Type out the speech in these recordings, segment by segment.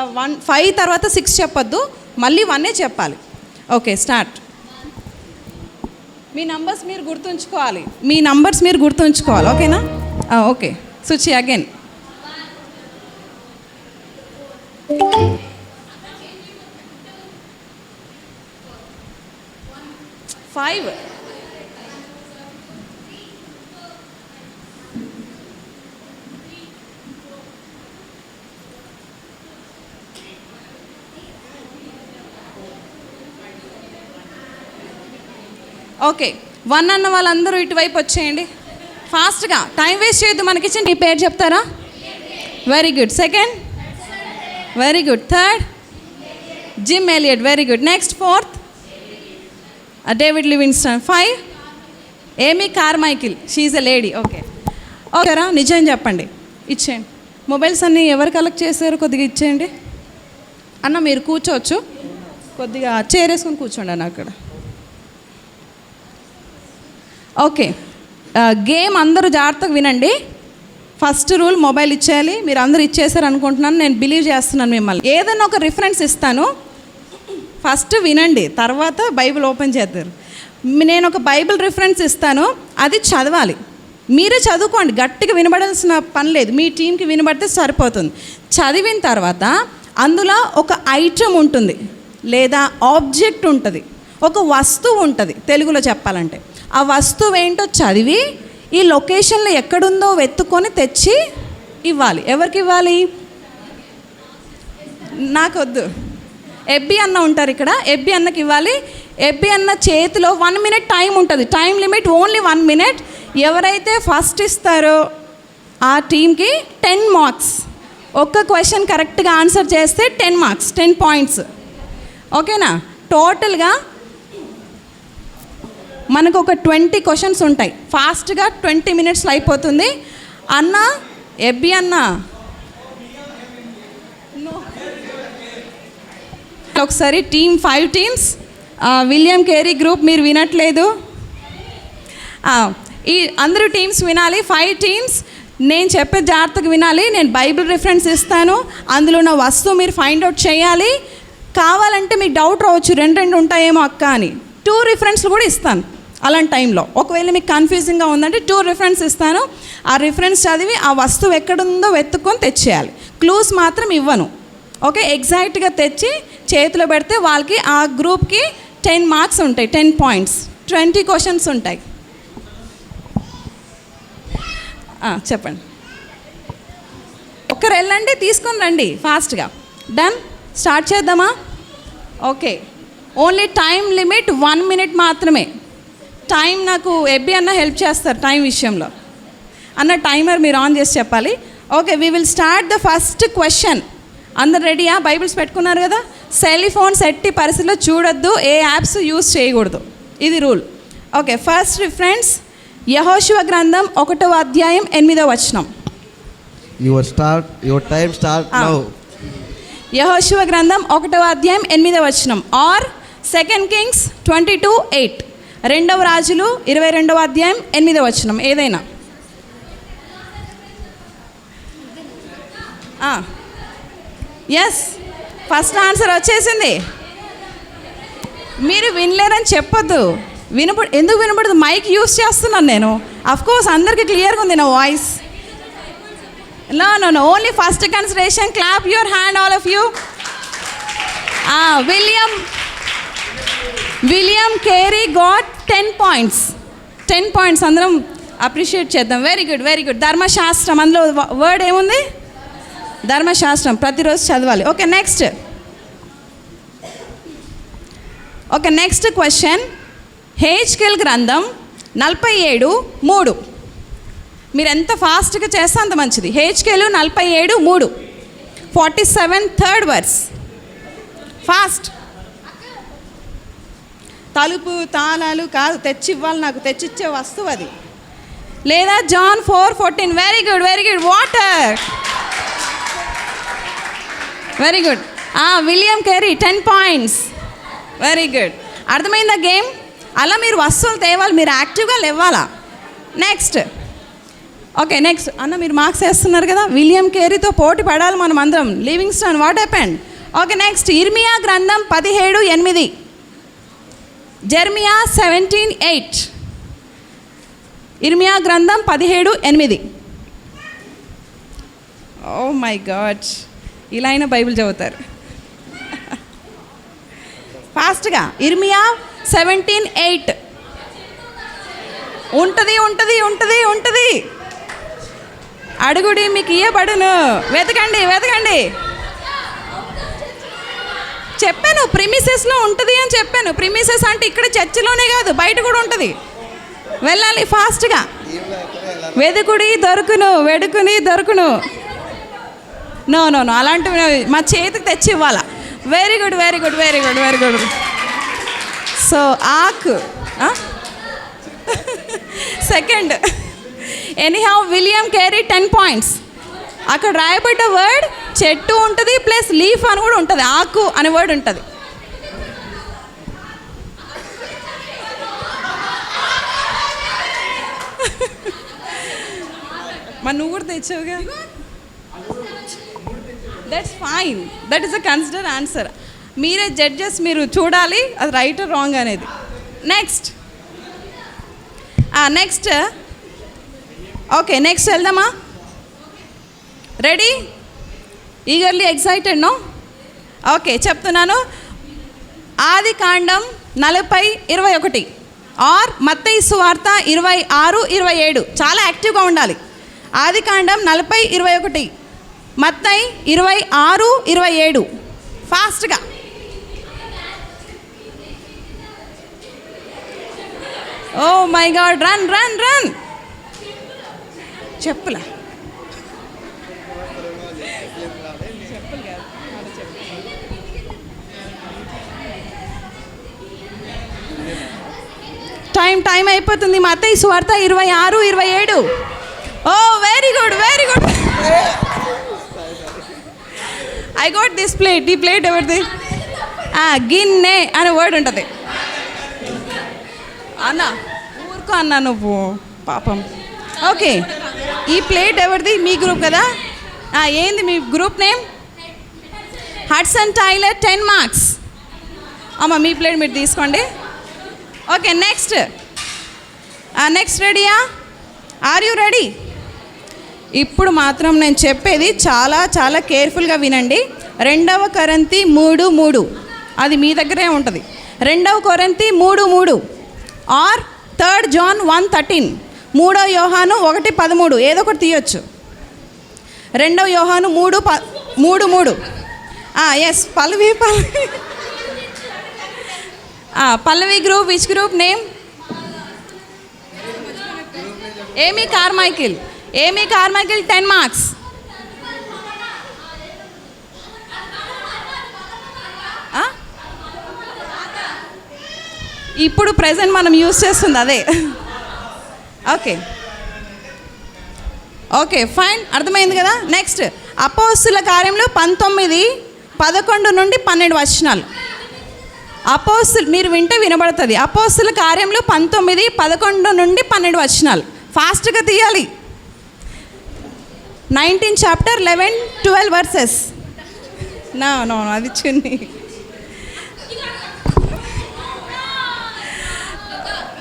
One five తర్వాత six చెప్పొద్దు. మళ్ళీ వన్నే చెప్పాలి. ఓకే స్టార్ట్ మీ నంబర్స్ మీరు గుర్తుంచుకోవాలి. మీ నంబర్స్ మీరు గుర్తుంచుకోవాలి. ఓకేనా okay Suchi again five okay. One అన్న వాళ్ళందరూ ఇటువైపు వచ్చేయండి. ఫాస్ట్గా. టైం వేస్ట్ చేయొద్దు. మనకి నీ పేరు చెప్తారా? Very good second very good third Jim Elliot very good next fourth David Livingstone five Amy Carmichael she a lady okay ఓకేరా నిజం చెప్పండి. ఇచ్చేయండి. మొబైల్స్ అన్నీ ఎవరు కలెక్ట్ చేశారు? కొద్దిగా ఇచ్చేయండి. అన్న మీరు కూర్చోవచ్చు. కొద్దిగా చేరేసుకొని కూర్చోండి అన్న అక్కడ. ఓకే. గేమ్ అందరూ జాగ్రత్తగా వినండి. ఫస్ట్ రూల్ మొబైల్ ఇచ్చేయాలి. మీరు అందరూ ఇచ్చేసారు అనుకుంటున్నాను. నేను బిలీవ్ చేస్తున్నాను మిమ్మల్ని. ఏదైనా ఒక రిఫరెన్స్ ఇస్తాను. ఫస్ట్ వినండి. తర్వాత బైబిల్ ఓపెన్ చేద్దారు నేను ఒక బైబిల్ రిఫరెన్స్ ఇస్తాను. అది చదవాలి. మీరే చదువుకోండి. గట్టిగా వినబడాల్సిన పని లేదు. మీ టీంకి వినబడితే సరిపోతుంది. చదివిన తర్వాత అందులో ఒక ఐటమ్ ఉంటుంది. లేదా ఆబ్జెక్ట్ ఉంటుంది. ఒక వస్తువు ఉంటుంది. తెలుగులో చెప్పాలంటే. ఆ వస్తువు ఏంటో చదివి ఈ లొకేషన్లో ఎక్కడుందో వెతుక్కొని తెచ్చి ఇవ్వాలి. ఎవరికి ఇవ్వాలి? నాకొద్దు. ఎబ్బి అన్న ఉంటారు ఇక్కడ. ఎబ్బి అన్నకి ఇవ్వాలి. ఎబ్బి అన్న చేతిలో వన్ మినిట్ టైం ఉంటుంది. Time limit only one minute ఎవరైతే ఫస్ట్ ఇస్తారో ఆ టీంకి టెన్ మార్క్స్ ఒక్క క్వశ్చన్ కరెక్ట్గా ఆన్సర్ చేస్తే టెన్ మార్క్స్ టెన్ పాయింట్స్ ఓకేనా టోటల్గా మనకు ఒక ట్వంటీ క్వశ్చన్స్ ఉంటాయి. ఫాస్ట్గా ట్వంటీ మినిట్స్లో అయిపోతుంది. అన్న ఎబ్బి అన్న. ఒకసారి team five teams. William Carey group మీరు వినట్లేదు. ఈ అందరూ టీమ్స్ వినాలి. Five teams. నేను చెప్పే జాగ్రత్తగా వినాలి. నేను బైబిల్ రిఫరెన్స్ ఇస్తాను. అందులో ఉన్న వస్తువు మీరు ఫైండ్ అవుట్ చేయాలి. కావాలంటే మీకు డౌట్ రావచ్చు. రెండు రెండు ఉంటాయేమో అక్క అని. టూ రిఫరెన్స్లు కూడా ఇస్తాను. అలాంటి టైంలో. ఒకవేళ మీకు కన్ఫ్యూజింగ్గా ఉందంటే టూ రిఫరెన్స్ ఇస్తాను. ఆ రిఫరెన్స్ చదివి ఆ వస్తువు ఎక్కడుందో వెతుక్కొని తెచ్చేయాలి. క్లూస్ మాత్రం ఇవ్వను. ఓకే ఎగ్జాక్ట్గా తెచ్చి చేతిలో పెడితే వాళ్ళకి ఆ గ్రూప్కి టెన్ మార్క్స్ ఉంటాయి. టెన్ పాయింట్స్ ట్వంటీ క్వశ్చన్స్ ఉంటాయి. చెప్పండి. ఒక్కరు వెళ్ళండి తీసుకొని రండి ఫాస్ట్గా డన్ స్టార్ట్ చేద్దామా? Okay only time limit one minute మాత్రమే. టైం నాకు ఎబ్బి అన్న హెల్ప్ చేస్తారు టైం విషయంలో. అన్న టైమర్ మీరు ఆన్ చేసి చెప్పాలి. Okay we will start the first question అందరు రెడీయా? బైబిల్స్ పెట్టుకున్నారు కదా? సెల్ ఫోన్స్ ఎట్టి పరిస్థితిలో చూడొద్దు ఏ యాప్స్ యూస్ చేయకూడదు. ఇది రూల్. ఓకే ఫస్ట్ రిఫరెన్స్ యహోశివ గ్రంథం ఒకటవ అధ్యాయం ఎనిమిదవ వచనం. Your time start Ah. now. యహోశివ గ్రంథం ఒకటవ అధ్యాయం ఎనిమిదవ వచనం. Or second Kings twenty two eight రెండవ రాజులు ఇరవై రెండవ అధ్యాయం ఎనిమిదవ వచనం. ఏదైనా? ఎస్ ఫస్ట్ ఆన్సర్ వచ్చేసింది. మీరు వినలేరని చెప్పొద్దు. వినప ఎందుకు వినపడదు మైక్ యూస్ చేస్తున్నాను నేను. అఫ్ కోర్స్ అందరికీ క్లియర్గా ఉంది నా voice no no no only first consideration clap your hand all of you William William Carey got ten points ten points అందరం అప్రిషియేట్ చేద్దాం. వెరీ గుడ్ వెరీ గుడ్ ధర్మశాస్త్రం. అందులో వర్డ్ ఏముంది? ధర్మశాస్త్రం. ప్రతిరోజు చదవాలి. Okay next okay next question హేచ్కెల్ గ్రంథం నలభై ఏడు మూడు. మీరు ఎంత ఫాస్ట్గా చేస్తే అంత మంచిది. హెచ్కేలు నలభై ఏడు మూడు. Forty seven third verse fast తలుపు తాళాలు కాదు తెచ్చివ్వాలి నాకు తెచ్చిచ్చే వస్తువు అది. లేదా John four fourteen. Very good very good water very good William Carey ten points very good అర్థమైందా గేమ్? అలా మీరు వస్తువులు తేవాలి మీరు యాక్టివ్గా లేవాలా? నెక్స్ట్ ఓకే నెక్స్ట్ అన్న మీరు మార్క్స్ వేస్తున్నారు కదా? విలియం కేరీతో పోటీ పడాలి మనం అందరం. Living stone what happened okay next ఇర్మియా గ్రంథం పదిహేడు ఎనిమిది. Jeremiah seventeen eight. ఇర్మియా గ్రంథం పదిహేడు ఎనిమిది. ఓ మై గాడ్ ఇలా అయినా బైబిల్ చదువుతారు. ఫాస్ట్గా ఇర్మియా సెవెంటీన్ ఎయిట్. ఉంటుంది ఉంటుంది ఉంటుంది ఉంటుంది. అడుగుడి మీకు ఇయ్యబడును. వెతకండి వెతకండి. కాదు ప్రిమిసెస్లో ఉంటుంది అని చెప్పాను. ప్రిమిసెస్ అంటే ఇక్కడ చర్చిలోనే కాదు బయట కూడా ఉంటుంది. వెళ్ళాలి ఫాస్ట్గా వెదుకుడి దొరుకును వెడుకుని దొరుకును. నో నో నో అలాంటివి మా చేతికి తెచ్చి ఇవ్వాలా? Very good very good very good very good so ఆకు second anyhow William Carey ten points అక్కడ రాయబడ్డ వర్డ్ చెట్టు ఉంటుంది ప్లస్ లీఫ్ అని కూడా ఉంటుంది. ఆకు అనే వర్డ్ ఉంటుంది. మరి నువ్వు కూడా తెచ్చావుగా? That's fine that is a consider answer మీరే జడ్జెస్ మీరు చూడాలి అది రైట్ రాంగ్ అనేది. నెక్స్ట్ నెక్స్ట్ ఓకే నెక్స్ట్ వెళ్దామా? Ready eagerly excited no okay చెప్తున్నాను. ఆది కాండం నలభై ఇరవై ఒకటి. ఆర్ మత్తయి సువార్త ఇరవై ఆరు ఇరవై ఏడు. చాలా యాక్టివ్గా ఉండాలి. ఆది కాండం నలభై ఇరవై ఒకటి మత్తై ఇరవై ఆరు ఇరవై ఏడు. ఫాస్ట్గా. Oh oh my God run run run చెప్పుల. టైం టైం అయిపోతుంది. మా అత్తయ్య స్వార్థ ఇరవై ఆరు ఇరవై ఏడు. ఓ very good very good I got this plate ఈ ప్లేట్ ఎవరిది? గిన్నె అనే వర్డ్ ఉంటుంది. అన్న ఊరుకో అన్న నువ్వు. పాపం. ఓకే ఈ ప్లేట్ ఎవరిది? మీ గ్రూప్ కదా? ఏంది మీ group name Hudson Taylor ten marks అమ్మ మీ ప్లేట్ మీరు తీసుకోండి. ఓకే నెక్స్ట్ నెక్స్ట్ రెడీయా ఆర్ యూ రెడీ ఇప్పుడు మాత్రం నేను చెప్పేది చాలా చాలా కేర్ఫుల్గా వినండి. రెండవ కరంతి మూడు మూడు. అది మీ దగ్గరే ఉంటుంది. రెండవ కొరంతి మూడు మూడు. Or third John one thirteen మూడో యోహాను ఒకటి పదమూడు. ఏదో ఒకటి తీయొచ్చు. రెండవ యోహాను మూడు ప మూడు మూడు. Yes Pallavi Pallavi. Pallavi group which group name Amy Carmichael. Amy Carmichael ten marks. ఇప్పుడు ప్రజెంట్ మనం యూస్ చేస్తుంది అదే. ఓకే. ఓకే ఫైన్ అర్థమైంది కదా? నెక్స్ట్ అపోస్తుల కార్యంలో పంతొమ్మిది పదకొండు నుండి పన్నెండు వచనాలు. అపోస్తులు మీరు వింటే వినబడుతుంది. అపోస్తుల కార్యంలో పంతొమ్మిది పదకొండు నుండి పన్నెండు వచనాలు. ఫాస్ట్గా తీయాలి. Nineteen chapter eleven twelve verses. నా నో అది చున్ని.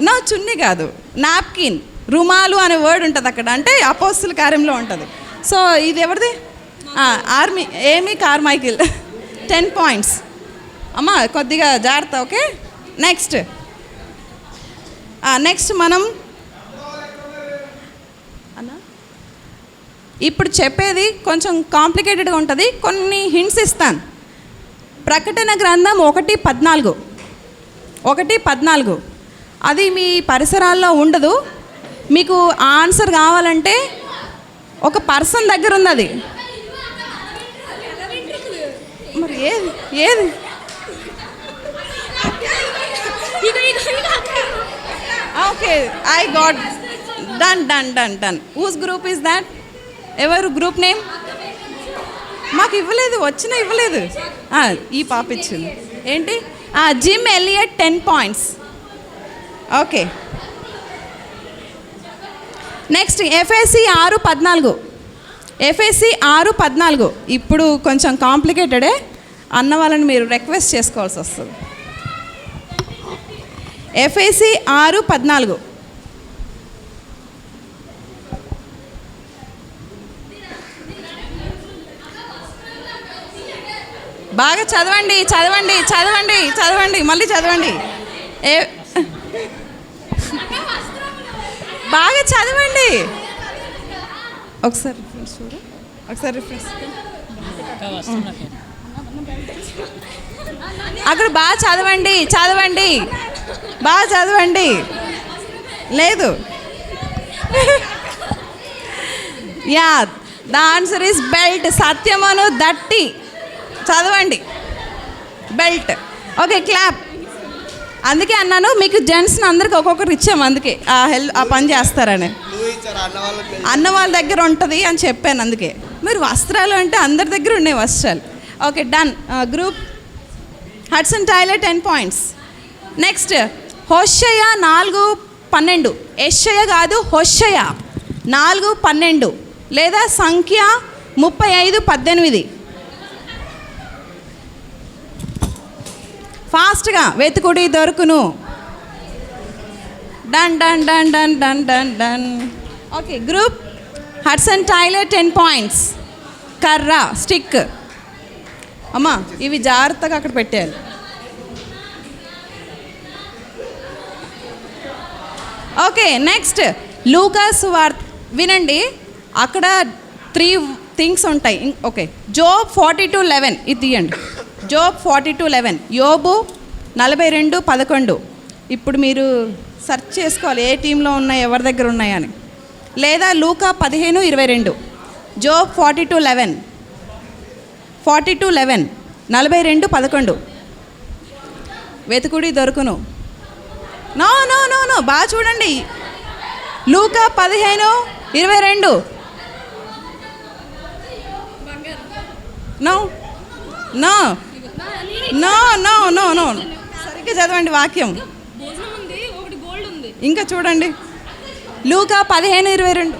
నా చున్ని కాదు. నాప్కిన్. రుమాలు అనే వర్డ్ ఉంటుంది అక్కడ. అంటే అపోస్తుల కార్యంలో ఉంటుంది. సో ఇది ఎవరిది? ఆర్మీ ఏమీ కార్మైకిల్. Ten points. అమ్మ కొద్దిగా జాగ్రత్త ఓకే? నెక్స్ట్. నెక్స్ట్ మనం ఇప్పుడు చెప్పేది కొంచెం కాంప్లికేటెడ్గా ఉంటుంది. కొన్ని హింట్స్ ఇస్తాను. ప్రకటన గ్రంథం ఒకటి పద్నాలుగు. ఒకటి పద్నాలుగు. అది మీ పరిసరాల్లో ఉండదు. మీకు ఆన్సర్ కావాలంటే ఒక పర్సన్ దగ్గర ఉంది అది. మరి ఏది? ఏది? Okay. I got done done done done who's group is that ఎవరు గ్రూప్ నేమ్? మాకు ఇవ్వలేదు వచ్చిన ఇవ్వలేదు. ఈ పాప ఇచ్చింది. ఏంటి? Jim Elliot ten points. Okay. Next FSC ఆరు పద్నాలుగు. ఎఫ్ఎస్సి ఆరు పద్నాలుగు. ఇప్పుడు కొంచెం కాంప్లికేటెడే. అన్న వాళ్ళని మీరు రిక్వెస్ట్ చేసుకోవాల్సి వస్తుంది. ఎఫ్ఎస్సి ఆరు పద్నాలుగు. బాగా చదవండి చదవండి చదవండి చదవండి మళ్ళీ చదవండి. ఏ? బాగా చదవండి. ఒకసారి రిఫరెన్స్ చూడు. ఒకసారి రిఫరెన్స్ అక్కడ బాగా చదవండి చదవండి. బాగా చదవండి. లేదు. Yeah the answer is belt సత్యమను దట్టి. చదవండి. బెల్ట్. Okay clap. అందుకే అన్నాను మీకు జెంట్స్ని అందరికి ఒక్కొక్కరు ఇచ్చాము అందుకే. ఆ హెల్ప్ ఆ పని చేస్తారని. అన్న వాళ్ళ దగ్గర ఉంటుంది అని చెప్పాను అందుకే. మీరు వస్త్రాలు అంటే అందరి దగ్గర ఉన్నాయి వస్త్రాలు. Okay done. Group. Hudson Taylor ten points. Next Hosea నాలుగు పన్నెండు. ఎషయ కాదు హోషయ నాలుగు పన్నెండు. లేదా సంఖ్య ముప్పై ఐదు పద్దెనిమిది. ఫాస్ట్గా వెతుకుడి దొరుకును. Done done done done done done done. Okay group Hudson Taylor ten points. కర్ర స్టిక్. అమ్మా ఇవి జాగ్రత్తగా అక్కడ పెట్టారు ఓకే నెక్స్ట్ లూకాస్ వార్ వినండి అక్కడ త్రీ థింగ్స్ ఉంటాయి. ఇం- okay Job forty two eleven ఇది తీయండి. జోబ్ ఫార్టీ టు లెవెన్ యోబు నలభై రెండు పదకొండు. ఇప్పుడు మీరు సెర్చ్ చేసుకోవాలి ఏ టీంలో ఉన్నాయి ఎవరి దగ్గర ఉన్నాయని లేదా లూకా పదిహేను ఇరవై రెండు. Job forty two eleven forty two eleven నలభై రెండు పదకొండు. వెతుకుడి దొరుకును. నో నో నో నో బాగా చూడండి. లూకా పదిహేను ఇరవై రెండు. No no. No no no no సరిగ్గా చదవండి వాక్యం. ఇంకా చూడండి. లూకా పదిహేను ఇరవై రెండు.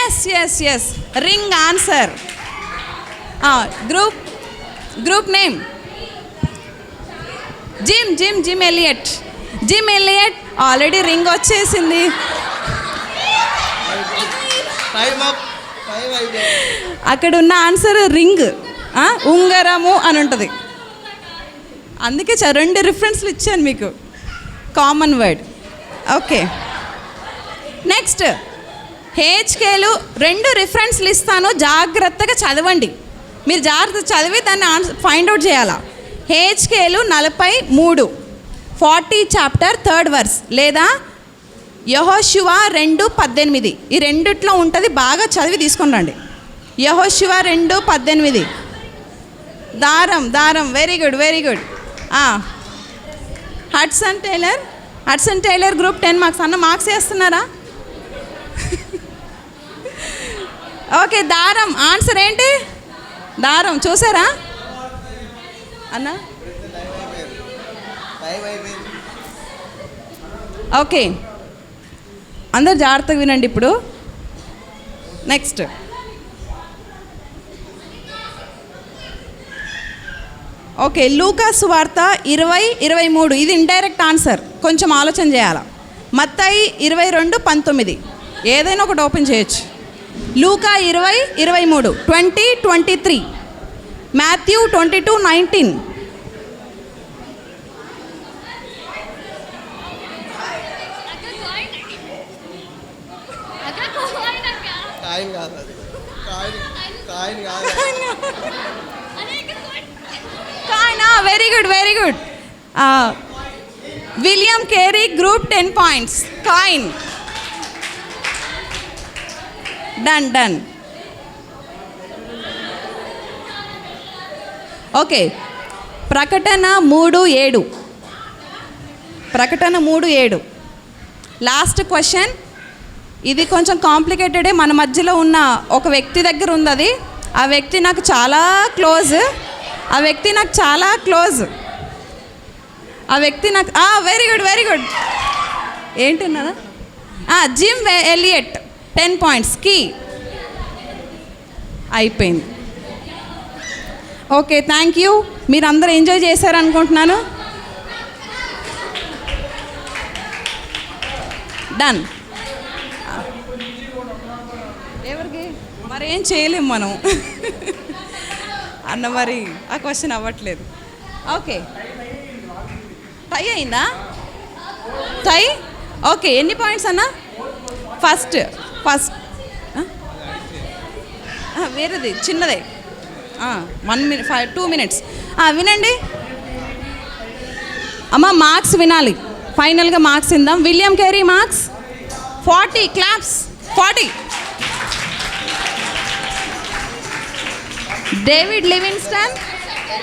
Yes yes yes ring answer group group name Jim Jim Jim Elliot Jim Elliot already ring వచ్చేసింది టైం అప్ టైం అయిపోయింది అక్కడ ఉన్న ఆన్సర్ రింగ్ ఉంగరము అని ఉంటుంది. అందుకే చ- రెండు రిఫరెన్స్లు ఇచ్చాను మీకు. కామన్ వర్డ్ ఓకే నెక్స్ట్ హేచ్కేలు రెండు రిఫరెన్స్లు ఇస్తాను. జాగ్రత్తగా చదవండి. మీరు జాగ్రత్త చదివి దాన్ని ఆన్సర్ ఫైండ్ అవుట్ చేయాలా? హేచ్కేలు నలభై మూడు. ఫార్టీ చాప్టర్ థర్డ్ వర్స్ లేదా యహోశివ రెండు పద్దెనిమిది. ఈ రెండిట్లో ఉంటుంది బాగా చదివి తీసుకొని రండి. యహోశివ రెండు పద్దెనిమిది. దారం దారం very good very good Hudson Taylor Hudson Taylor group ten marks అన్న మార్క్స్ వేస్తున్నారా? ఓకే దారం ఆన్సర్ ఏంటి? దారం చూసారా? అన్న? ఓకే అందరు జాగ్రత్తగా వినండి ఇప్పుడు. నెక్స్ట్ ఓకే లూకాసు వార్త ఇరవై ఇరవై మూడు. ఇది ఇండైరెక్ట్ ఆన్సర్ కొంచెం ఆలోచన చేయాలి? మత్తాయి ఇరవై రెండు పంతొమ్మిది. ఏదైనా ఒకటి ఓపెన్ చేయొచ్చు. లూకా ఇరవై ఇరవై మూడు. Twenty twenty three. Matthew twenty two nineteen అక్క కాయిన్ అక్క కాయిన్ అక్క కాయిన్ కాదు అది. కాయిన్ కాయిన్ కాదు. కాయినా very good very good William Carey group ten points coin done done okay ప్రకటన మూడు ఏడు. ప్రకటన మూడు ఏడు. లాస్ట్ క్వశ్చన్ ఇది కొంచెం కాంప్లికేటెడే మన మధ్యలో ఉన్న ఒక వ్యక్తి దగ్గర ఉంది అది. ఆ వ్యక్తి నాకు చాలా క్లోజ్. ఆ వ్యక్తి నాకు చాలా క్లోజ్. ఆ వ్యక్తి నాకు వెరీ గుడ్ వెరీ గుడ్ ఏంటున్నారా జిమ్ ఎలియట్ టెన్ పాయింట్స్ కీ అయిపోయింది. ఓకే థ్యాంక్ యూ మీరు అందరూ ఎంజాయ్ చేశారనుకుంటున్నాను. డన్ ఎవరికి మరి ఏం చేయలేం మనం. అన్న మరి ఆ క్వశ్చన్ అవ్వట్లేదు. ఓకే టై అయిందా? టై ఓకే ఎన్ని పాయింట్స్ అన్న? ఫస్ట్ ఫస్ట్ వేరేది చిన్నదే. One minute five two minutes వినండి. అమ్మ మార్క్స్ వినాలి. ఫైనల్గా marks ఇందాం. William Carey marks forty claps forty David Livingstone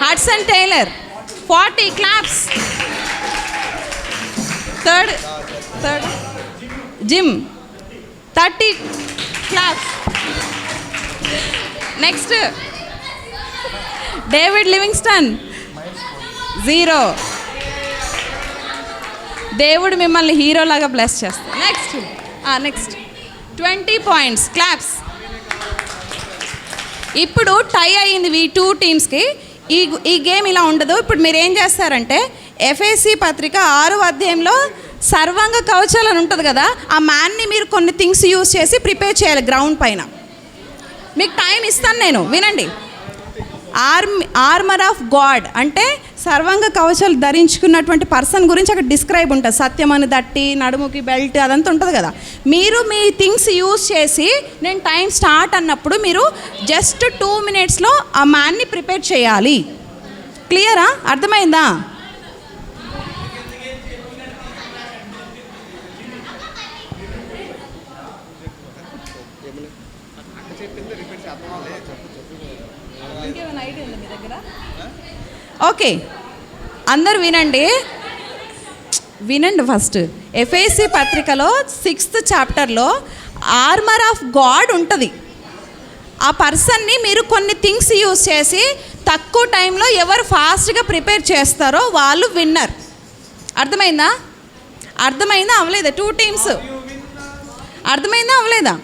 Hudson Taylor forty claps third third Jim thirty claps next David Livingstone zero దేవుడు మిమ్మల్ని హీరోలాగా బ్లెస్ చేస్తాడు. Next next twenty points claps ఇప్పుడు tie అయ్యింది ఈ టూ టీమ్స్కి ఈ ఈ గేమ్ ఇలా ఉండదు. ఇప్పుడు మీరు ఏం చేస్తారంటే ఎఫ్ఏసి పత్రిక ఆరు అధ్యాయంలో సర్వంగ కవచాలు అని ఉంటుంది కదా ఆ మ్యాన్ని మీరు కొన్ని థింగ్స్ యూస్ చేసి ప్రిపేర్ చేయాలి గ్రౌండ్ పైన. మీకు టైం ఇస్తాను నేను. వినండి. ఆర్మ్ ఆర్మర్ ఆఫ్ గాడ్ అంటే సర్వంగ కవచాలు ధరించుకున్నటువంటి పర్సన్ గురించి అక్కడ డిస్క్రైబ్ ఉంటుంది. సత్యం అని దట్టి నడుముకి బెల్ట్ అదంతా ఉంటుంది కదా. మీరు మీ థింగ్స్ యూజ్ చేసి నేను టైం స్టార్ట్ అన్నప్పుడు మీరు జస్ట్ టూ మినిట్స్లో ఆ మ్యాన్ని ప్రిపేర్ చేయాలి. క్లియరా? అర్థమైందా? ఓకే. అందరు వినండి. వినండి ఫస్ట్. ఎఫ్ఏసి పత్రికలో సిక్స్త్ చాప్టర్లో ఆర్మర్ ఆఫ్ గాడ్ ఉంటుంది. ఆ పర్సన్ని మీరు కొన్ని థింగ్స్ యూజ్ చేసి తక్కువ టైంలో ఎవరు ఫాస్ట్గా ప్రిపేర్ చేస్తారో వాళ్ళు విన్నర్. అర్థమైందా? అర్థమైందా? అవలేదా టూ టీమ్స్. అర్థమైందా? అవలేదా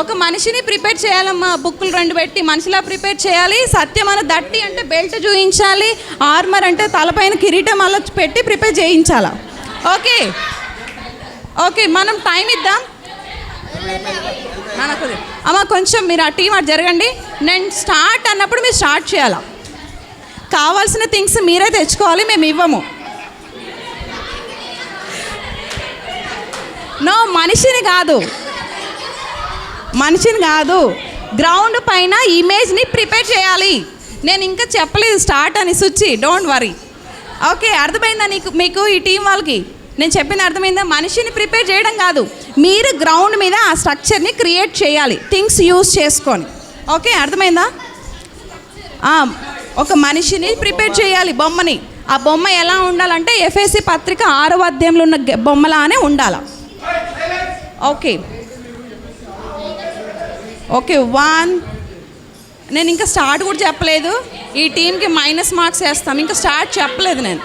ఒక మనిషిని ప్రిపేర్ చేయాలమ్మా బుక్కులు రెండు పెట్టి. మనిషిలా ప్రిపేర్ చేయాలి సత్యం అన్న దట్టి అంటే బెల్ట్ చూయించాలి ఆర్మర్ అంటే తలపైన కిరీటం అలా పెట్టి ప్రిపేర్ చేయించాలా? ఓకే. ఓకే మనం టైం ఇద్దాం. మనకు అమ్మ కొంచెం మీరు ఆ టీం అటు జరగండి. నేను స్టార్ట్ అన్నప్పుడు మీరు స్టార్ట్ చేయాలా? కావాల్సిన థింగ్స్ మీరే తెచ్చుకోవాలి మేము ఇవ్వము. నో మనిషిని కాదు. మనిషిని కాదు గ్రౌండ్ పైన ఇమేజ్ని ప్రిపేర్ చేయాలి. నేను ఇంకా చెప్పలేదు స్టార్ట్ అని సుచ్చి డోంట్ వరీ. ఓకే అర్థమైందా నీకు మీకు ఈ టీం వాళ్ళకి? నేను చెప్పింది అర్థమైందా? మనిషిని ప్రిపేర్ చేయడం కాదు మీరు గ్రౌండ్ మీద ఆ స్ట్రక్చర్ని క్రియేట్ చేయాలి థింగ్స్ యూస్ చేసుకొని. ఓకే అర్థమైందా? ఒక మనిషిని ప్రిపేర్ చేయాలి బొమ్మని. ఆ బొమ్మ ఎలా ఉండాలంటే ఎఫ్ఎస్సి పత్రిక ఆరవ అధ్యాయంలో ఉన్న గె- బొమ్మలానే ఉండాలి. ఓకే. ఓకే వన్ నేను ఇంకా స్టార్ట్ కూడా చెప్పలేదు. ఈ టీంకి మైనస్ మార్క్స్ వేస్తాం. ఇంకా స్టార్ట్ చెప్పలేదు నేను.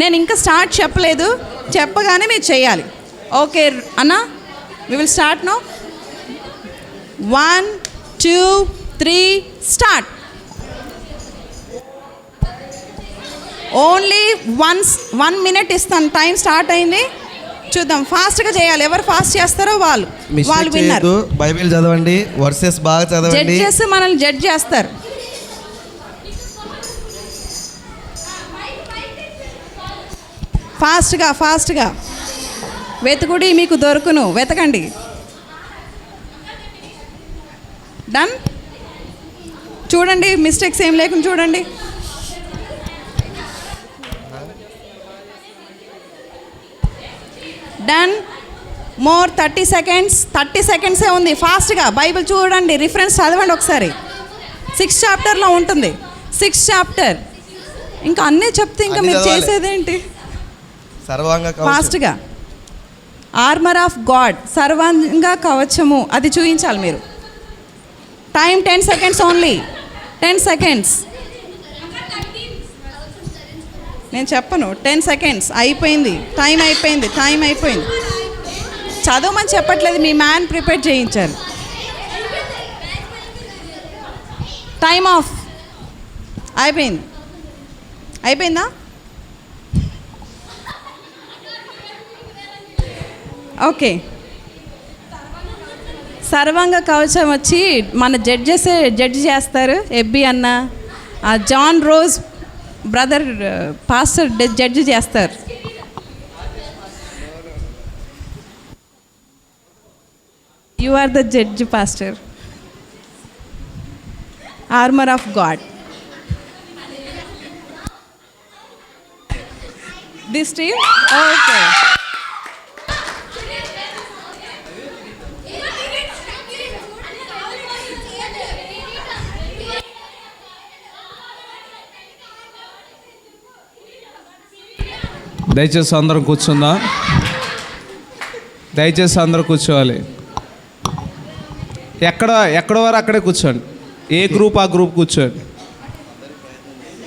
నేను ఇంకా స్టార్ట్ చెప్పలేదు. చెప్పగానే మీరు చేయాలి. ఓకే అన్న we will start no one two three start only once one minute ఇస్తాను. టైం స్టార్ట్ అయింది. చూద్దాం. ఫాస్ట్గా చేయాలి. ఎవరు ఫాస్ట్ చేస్తారో వాళ్ళు. వాళ్ళు విన్నారు. బైబిల్ చదవండి. వర్సెస్ బాగా చదవండి. జడ్జెస్ మనల్ని జడ్జ్ చేస్తారు. ఫాస్ట్గా ఫాస్ట్గా. వెతుకుడి మీకు దొరుకును. వెతకండి. డన్ చూడండి. మిస్టేక్స్ ఏం లేకుండా చూడండి. Done more thirty seconds thirty సెకండ్సే ఉంది. ఫాస్ట్గా బైబిల్ చూడండి. రిఫరెన్స్ చదవండి ఒకసారి. సిక్స్ చాప్టర్లో ఉంటుంది. సిక్స్ చాప్టర్ ఇంకా అన్నీ చెప్తే ఇంకా మీరు. చేసేదేంటి? సర్వాంగ. ఫాస్ట్గా ఆర్మర్ ఆఫ్ గాడ్ సర్వాంగ కవచము. అది చూపించాలి మీరు. Time ten seconds only ten seconds నేను చెప్పను. టెన్ సెకండ్స్ అయిపోయింది. టైం అయిపోయింది. టైం అయిపోయింది. చదవమని చెప్పట్లేదు. మీ మ్యాన్ ప్రిపేర్ చేయించారు. టైం ఆఫ్ అయిపోయింది. అయిపోయిందా? ఓకే సర్వంగ కవచం వచ్చి మన జడ్జెస్ జడ్జి చేస్తారు? ఎబ్బి అన్న. John Rose brother pastor judge చేస్తారు. You are the judge pastor armour of God this team okay దయచేసి అందరం కూర్చుందా? దయచేసి అందరూ కూర్చోవాలి. ఎక్కడ ఎక్కడ వారు అక్కడే కూర్చోండి. ఏ గ్రూప్ ఆ గ్రూప్ కూర్చోండి.